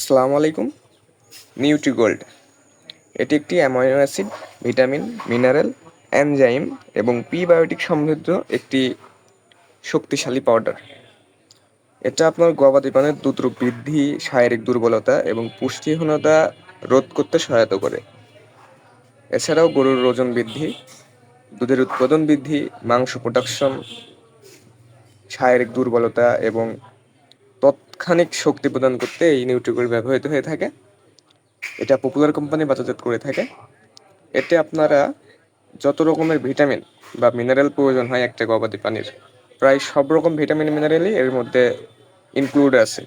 আসসালামু আলাইকুম। নিউট্রিগোল্ড এটি একটি amino acid, vitamin, mineral, enzyme এবং প্রিবায়োটিক সমৃদ্ধ একটি শক্তিশালী পাউডার। এটা আপনার গবাদি পানের দ্রুত বৃদ্ধি, শারীরিক দুর্বলতা এবং পুষ্টিহীনতা রোধ করতে সহায়তা করে। এছাড়াও গরুর ওজন বৃদ্ধি, দুধের উৎপাদন বৃদ্ধি, মাংস প্রোডাকশন শারীরিক দুর্বলতা এবং তৎক্ষণিক শক্তি প্রদান করতে এই নিউট্রিগোল্ড ব্যবহৃত হয়ে থাকে। এটা পপুলার কোম্পানি বাজারজাত করে থাকে। এতে আপনারা যত রকমের ভিটামিন বা মিনারেল প্রয়োজন হয় একটা গবাদি পানির প্রায় সব রকম ভিটামিন মিনারেলই এর মধ্যে ইনক্লুড আছে।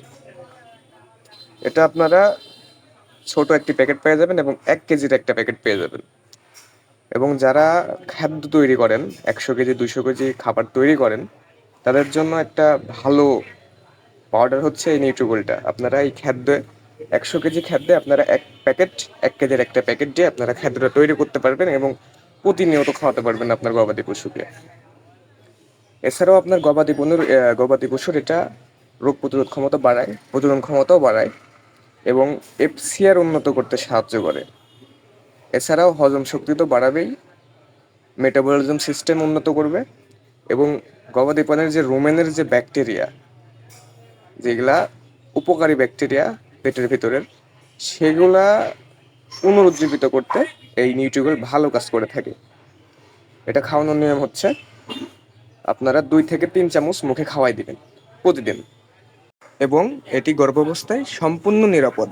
এটা আপনারা ছোট একটি প্যাকেট পেয়ে যাবেন এবং এক কেজির একটা প্যাকেট পেয়ে যাবেন। এবং যারা খাদ্য তৈরি করেন, একশো কেজি দুশো কেজি খাবার তৈরি করেন, তাদের জন্য একটা ভালো পাউডার হচ্ছে এই নিউট্রিগোল্ডটা আপনারা এই খাদ্যে একশো কেজি খাদ্যে আপনারা এক প্যাকেট, এক কেজির একটা প্যাকেট দিয়ে আপনারা খাদ্যটা তৈরি করতে পারবেন এবং প্রতিনিয়ত খাওয়াতে পারবেন আপনার গবাদি পশুকে। এছাড়াও আপনার গবাদি পশুর গবাদি পশুর এটা রোগ প্রতিরোধ ক্ষমতা বাড়ায়, প্রজনন ক্ষমতাও বাড়ায় এবং এফসিআর উন্নত করতে সাহায্য করে। এছাড়াও হজম শক্তি তো বাড়াবেই মেটাবলিজম সিস্টেম উন্নত করবে এবং গবাদি প্রাণীর যে রোমেনের যে ব্যাকটেরিয়া যেগুলা উপকারী ব্যাকটেরিয়া পেটের ভিতরের, সেগুলা পুনরুজ্জীবিত করতে এই নিউট্রিগুল ভালো কাজ করে থাকে। এটা খাওয়ানোর নিয়ম হচ্ছে আপনারা দুই থেকে তিন চামচ মুখে খাওয়াই দিবেন প্রতিদিন। এবং এটি গর্ভাবস্থায় সম্পূর্ণ নিরাপদ।